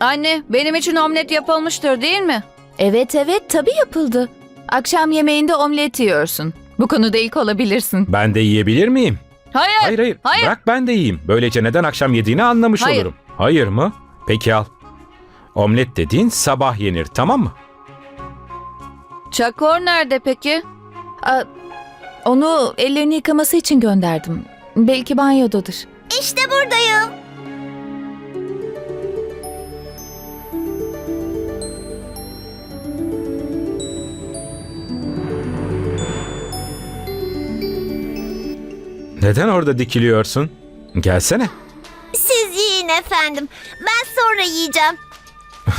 Anne, benim için omlet yapılmıştır değil mi? Evet evet tabii yapıldı. Akşam yemeğinde omlet yiyorsun. Bu konuda ilk olabilirsin. Ben de yiyebilir miyim? Hayır. Hayır hayır. Hayır. Bırak ben de yiyeyim. Böylece neden akşam yediğini anlamış Hayır. olurum. Hayır mı? Peki al. Omlet dediğin sabah yenir tamam mı? Çakor nerede peki? Aa, onu ellerini yıkaması için gönderdim. Belki banyodadır. İşte buradayım. Neden orada dikiliyorsun? Gelsene. Siz yiyin efendim. Ben sonra yiyeceğim.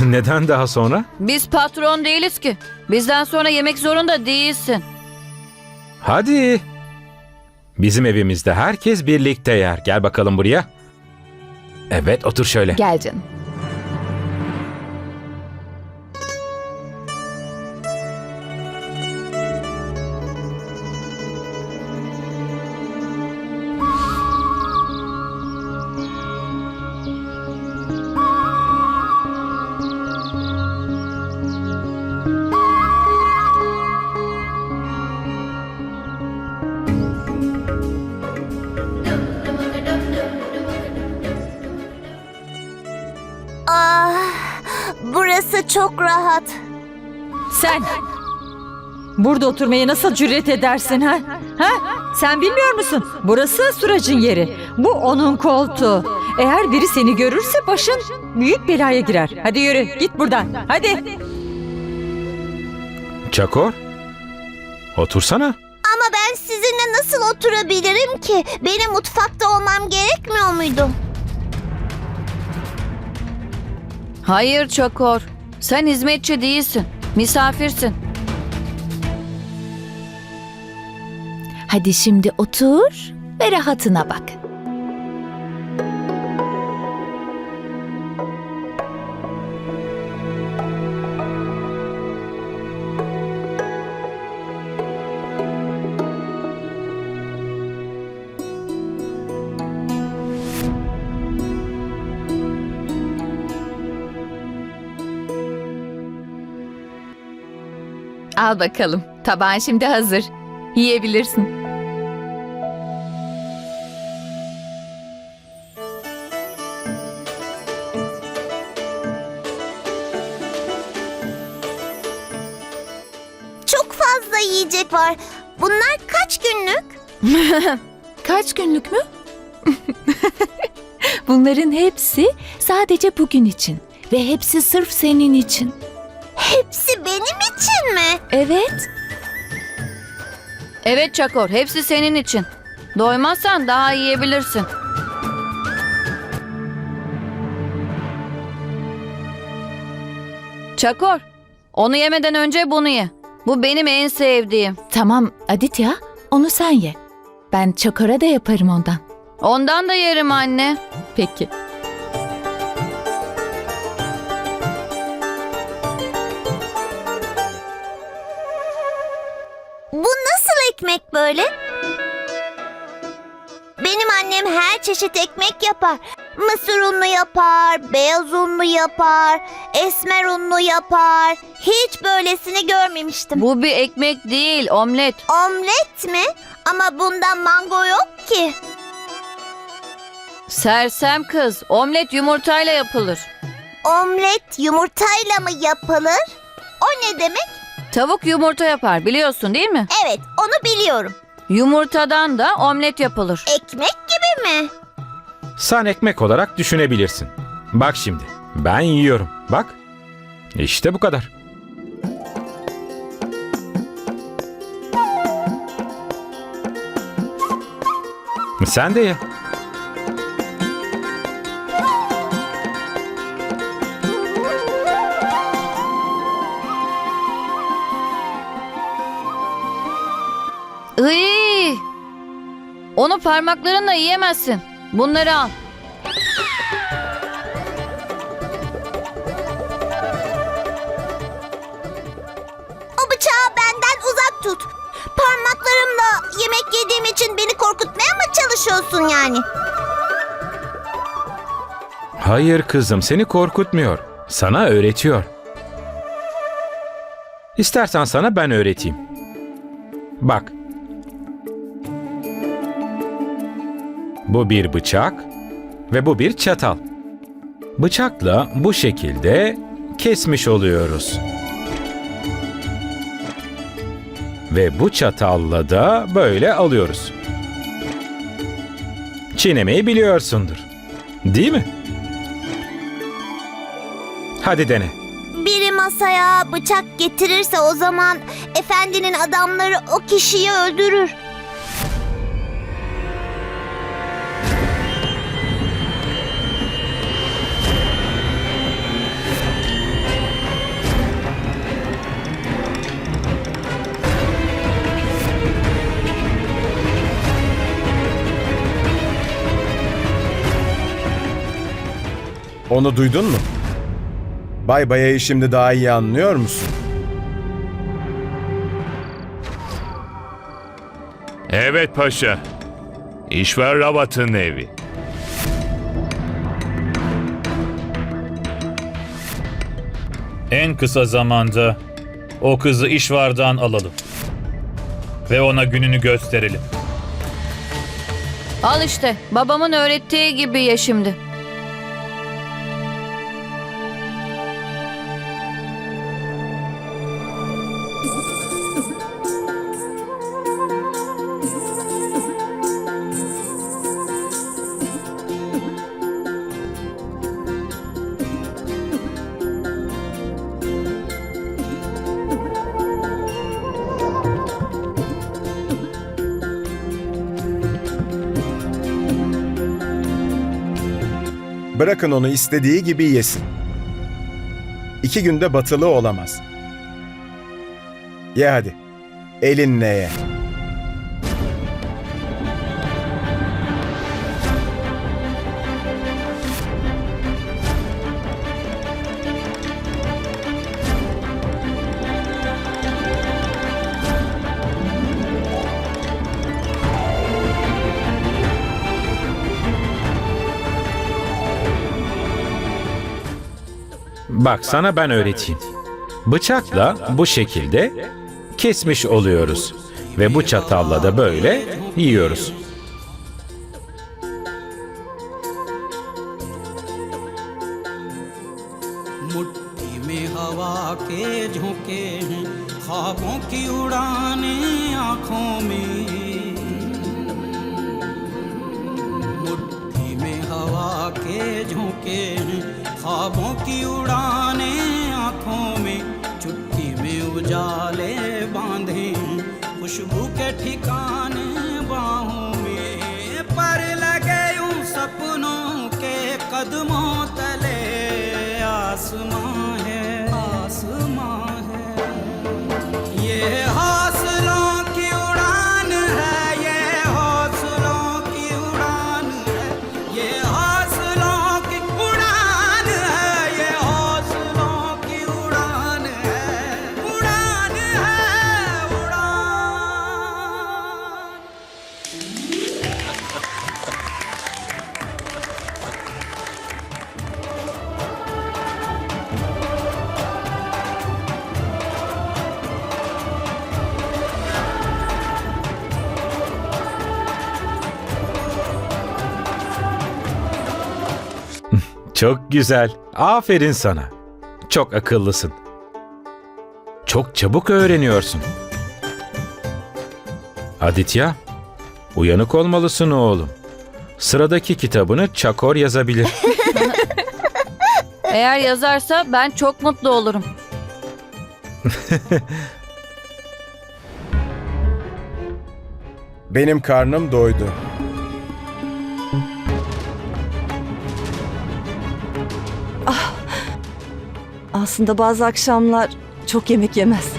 neden daha sonra? Biz patron değiliz ki. Bizden sonra yemek zorunda değilsin. Hadi. Bizim evimizde herkes birlikte yer. Gel bakalım buraya. Evet otur şöyle. Gel canım. Çok rahat. Sen burada oturmaya nasıl cüret edersin ha? Ha? Sen bilmiyor musun? Burası Surac'ın yeri. Bu onun koltuğu. Eğer biri seni görürse başın büyük belaya girer. Hadi yürü git buradan. Hadi. Çakor. Otursana. Ama ben sizinle nasıl oturabilirim ki? Benim mutfakta olmam gerekmiyor muydu? Hayır Çakor. Sen hizmetçi değilsin. Misafirsin. Hadi şimdi otur ve rahatına bak. Al bakalım. Tabağın şimdi hazır. Yiyebilirsin. Çok fazla yiyecek var. Bunlar kaç günlük? Kaç günlük mü? Bunların hepsi sadece bugün için ve hepsi sırf senin için. Hepsi? Evet. Evet Çakor, hepsi senin için. Doymazsan daha yiyebilirsin. Çakor, onu yemeden önce bunu ye. Bu benim en sevdiğim. Tamam Aditya, onu sen ye. Ben çokora da yaparım ondan. Ondan da yerim anne. Peki. Ekmek böyle? Benim annem her çeşit ekmek yapar. Mısır unlu yapar, beyaz unlu yapar, esmer unlu yapar. Hiç böylesini görmemiştim. Bu bir ekmek değil, omlet. Omlet mi? Ama bunda mango yok ki. Sersem kız, omlet yumurtayla yapılır. Omlet yumurtayla mı yapılır? O ne demek? Tavuk yumurta yapar, biliyorsun değil mi? Evet, onu biliyorum. Yumurtadan da omlet yapılır. Ekmek gibi mi? Sen ekmek olarak düşünebilirsin. Bak şimdi. Ben yiyorum. Bak. İşte bu kadar. Sen de ye. Iy! Onu parmaklarınla yiyemezsin. Bunları al. O bıçağı benden yemek yediğim için beni korkutmaya mı çalışıyorsun yani? Hayır kızım seni korkutmuyor. Sana öğretiyor. İstersen sana ben öğreteyim. Bak. Bu bir bıçak ve bu bir çatal. Bıçakla bu şekilde kesmiş oluyoruz. Ve bu çatalla da böyle alıyoruz. Çiğnemeyi biliyorsundur. Değil mi? Hadi dene. Biri masaya bıçak getirirse o zaman efendinin adamları o kişiyi öldürür. Onu duydun mu? Bay Baya'yı şimdi daha iyi anlıyor musun? Evet paşa. İşver Ravat'ın evi. En kısa zamanda o kızı işvardan alalım. Ve ona gününü gösterelim. Al işte babamın öğrettiği gibi ye şimdi. Bırakın onu istediği gibi yesin. İki günde batılı olamaz. Ye hadi. Elinle ye. Bak sana ben öğreteyim. Bıçakla bu şekilde kesmiş oluyoruz. Ve bu çatalla da böyle yiyoruz. Çok güzel. Aferin sana. Çok akıllısın. Çok çabuk öğreniyorsun. Aditya, uyanık olmalısın oğlum. Sıradaki kitabını Çakor yazabilir. Eğer yazarsa ben çok mutlu olurum. Benim karnım doydu. Aslında bazı akşamlar çok yemek yemez.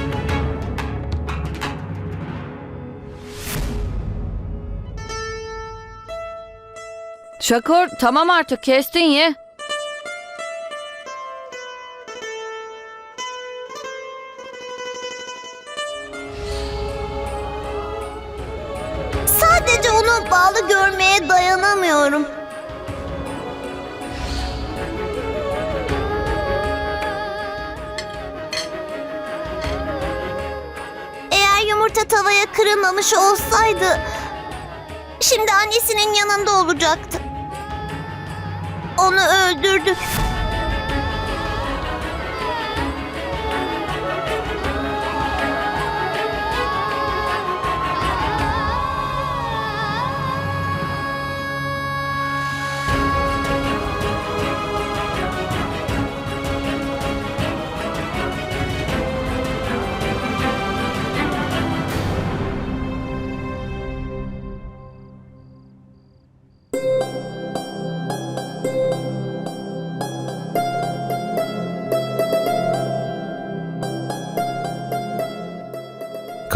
Şakor tamam artık kestin ye. Onu bağlı görmeye dayanamıyorum. Yumurta tavaya kırılmamış olsaydı şimdi annesinin yanında olacaktı. Onu öldürdük.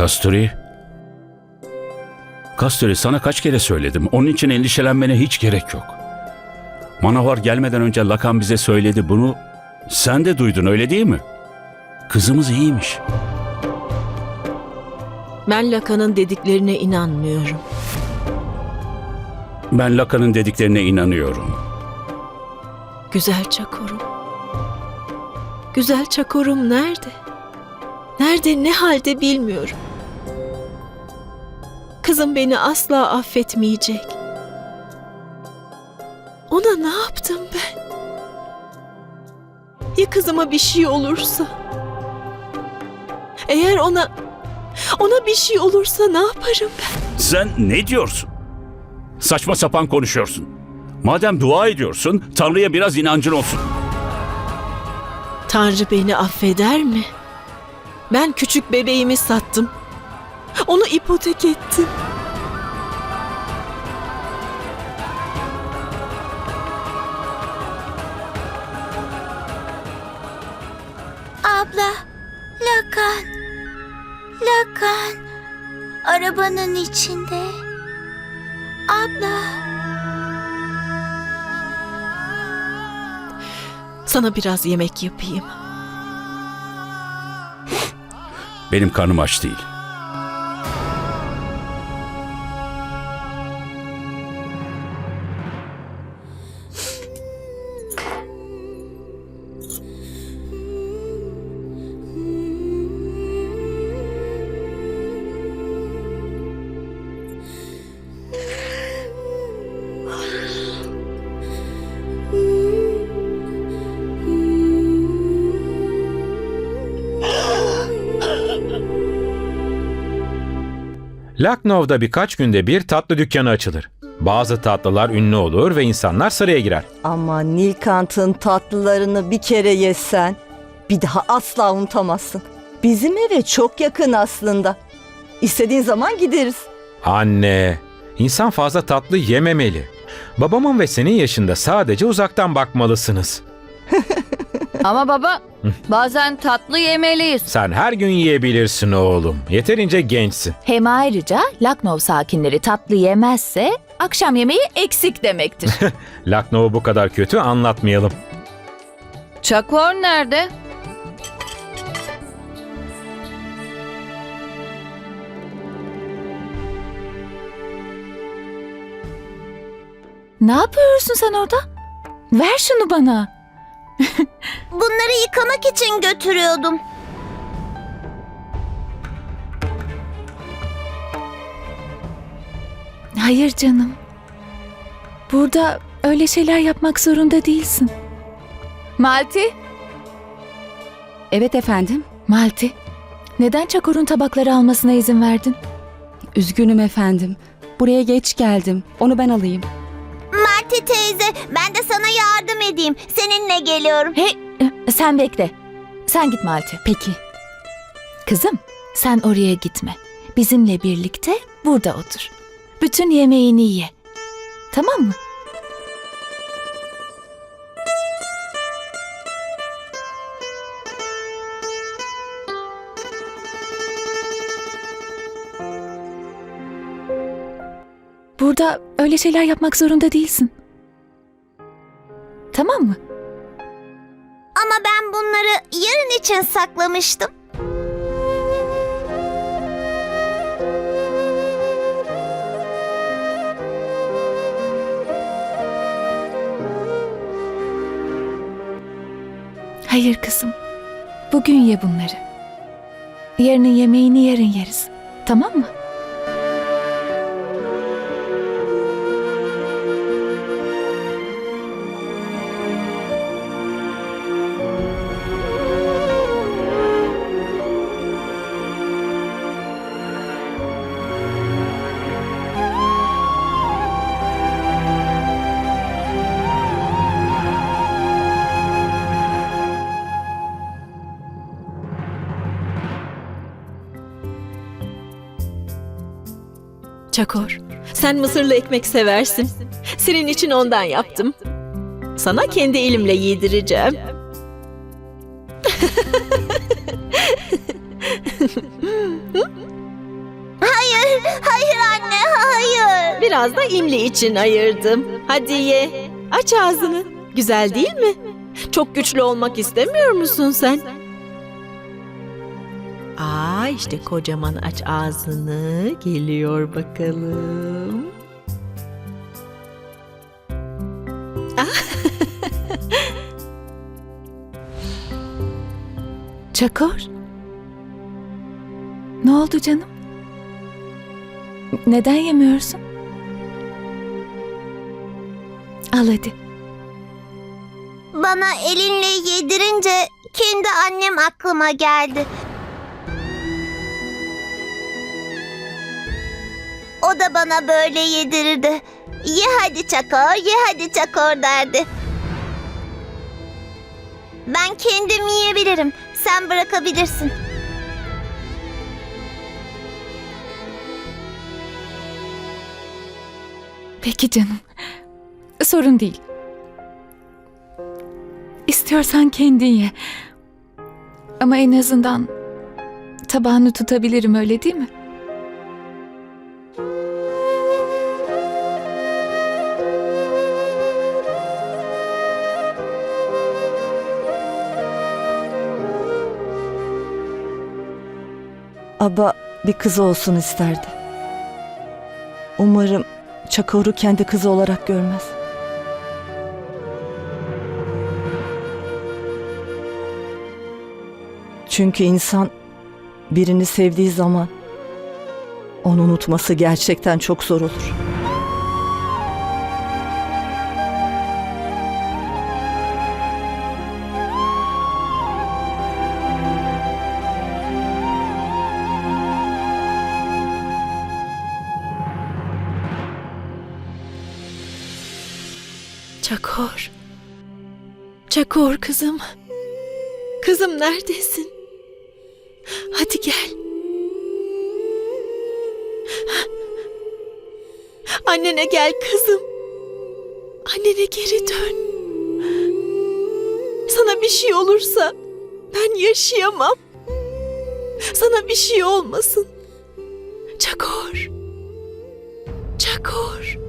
Kasturi. Kasturi sana kaç kere söyledim. Onun için endişelenmene hiç gerek yok. Manavar gelmeden önce Lakan bize söyledi bunu. Sen de duydun öyle değil mi? Kızımız iyiymiş. Ben Laka'nın dediklerine inanmıyorum. Ben Lakan'ın dediklerine inanıyorum. Güzel Çakorum. Güzel Çakorum nerede? Nerede ne halde bilmiyorum. Kızım beni asla affetmeyecek. Ona ne yaptım ben? Ya kızıma bir şey olursa? Eğer ona ona bir şey olursa ne yaparım ben? Sen ne diyorsun? Saçma sapan konuşuyorsun. Madem dua ediyorsun, Tanrı'ya biraz inancın olsun. Tanrı beni affeder mi? Ben küçük bebeğimi sattım. Onu ipotek ettim. Abla, Lakan, Lakan, arabanın içinde. Abla. Sana biraz yemek yapayım. Benim karnım aç değil. Lucknow'da birkaç günde bir tatlı dükkanı açılır. Bazı tatlılar ünlü olur ve insanlar sıraya girer. Ama Nilkant'ın tatlılarını bir kere yesen bir daha asla unutamazsın. Bizim eve çok yakın aslında. İstediğin zaman gideriz. Anne, insan fazla tatlı yememeli. Babamın ve senin yaşında sadece uzaktan bakmalısınız. Ama baba bazen tatlı yemeliyiz. Sen her gün yiyebilirsin oğlum. Yeterince gençsin. Hem ayrıca Lucknow sakinleri tatlı yemezse akşam yemeği eksik demektir. Lucknow'u bu kadar kötü anlatmayalım. Çakor nerede? ne yapıyorsun sen orada? Ver şunu bana. Bunları yıkamak için götürüyordum. Hayır canım. Burada öyle şeyler yapmak zorunda değilsin. Malti? Evet efendim. Malti, neden Çakor'un tabakları almasına izin verdin? Üzgünüm efendim. Buraya geç geldim. Onu ben alayım. Marti teyze, ben de sana yardım edeyim. Seninle geliyorum. Hey, sen bekle. Sen git Malti. Peki. Kızım, sen oraya gitme. Bizimle birlikte burada otur. Bütün yemeğini ye. Tamam mı? Burada öyle şeyler yapmak zorunda değilsin. Tamam mı? Ama ben bunları yarın için saklamıştım. Hayır kızım. Bugün ye bunları. Yarının yemeğini yarın yeriz. Tamam mı? Çakor, sen mısırlı ekmek seversin. Senin için ondan yaptım. Sana kendi elimle yedireceğim. Hayır, hayır anne, hayır. Biraz da imli için ayırdım. Hadi ye. Aç ağzını. Güzel değil mi? Çok güçlü olmak istemiyor musun sen? Aa işte kocaman aç ağzını. Geliyor bakalım. Çakor. Ne oldu canım? Neden yemiyorsun? Al hadi. Bana elinle yedirince kendi annem aklıma geldi. O da bana böyle yedirirdi. Ye hadi çakor, ye hadi çakor derdi. Ben kendim yiyebilirim. Sen bırakabilirsin. Peki canım. Sorun değil. İstiyorsan kendin ye. Ama en azından tabağını tutabilirim öyle değil mi? Aba bir kızı olsun isterdi. Umarım Çakor'u kendi kızı olarak görmez. Çünkü insan birini sevdiği zaman onu unutması gerçekten çok zor olur. Çakor. Çakor kızım. Kızım neredesin? Hadi gel. Annene gel kızım. Annene geri dön. Sana bir şey olursa ben yaşayamam. Sana bir şey olmasın. Çakor. Çakor.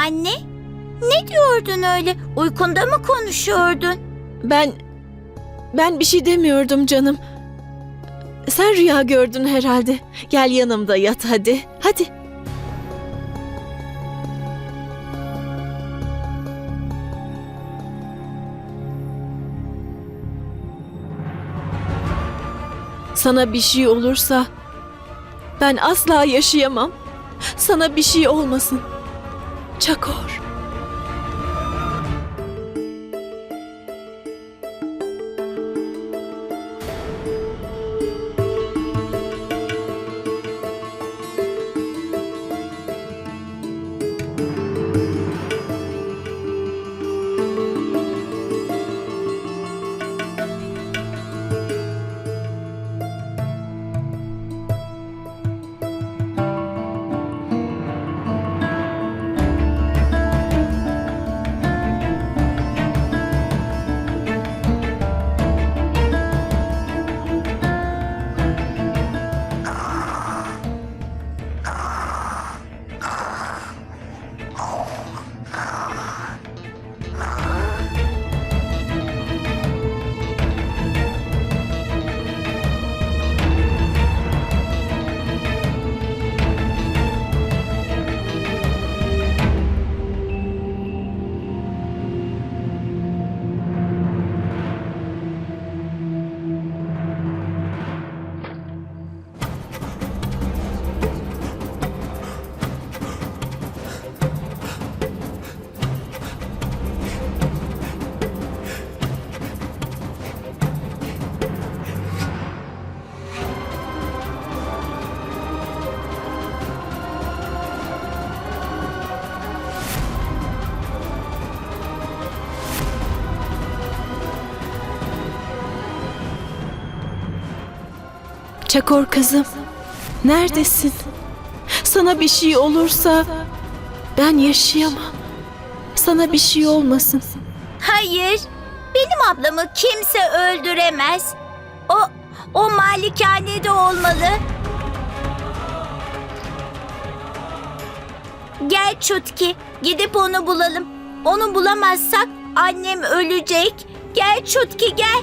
Anne? Ne diyordun öyle? Uykunda mı konuşuyordun? Ben... Ben bir şey demiyordum canım. Sen rüya gördün herhalde. Gel yanımda yat hadi. Hadi. Sana bir şey olursa ben asla yaşayamam. Sana bir şey olmasın. Çakor. Çakor kızım, neredesin? Sana bir şey olursa ben yaşayamam. Sana bir şey olmasın. Hayır. Benim ablamı kimse öldüremez. O o malikanede olmalı. Gel Çutki, gidip onu bulalım. Onu bulamazsak annem ölecek. Gel Çutki gel.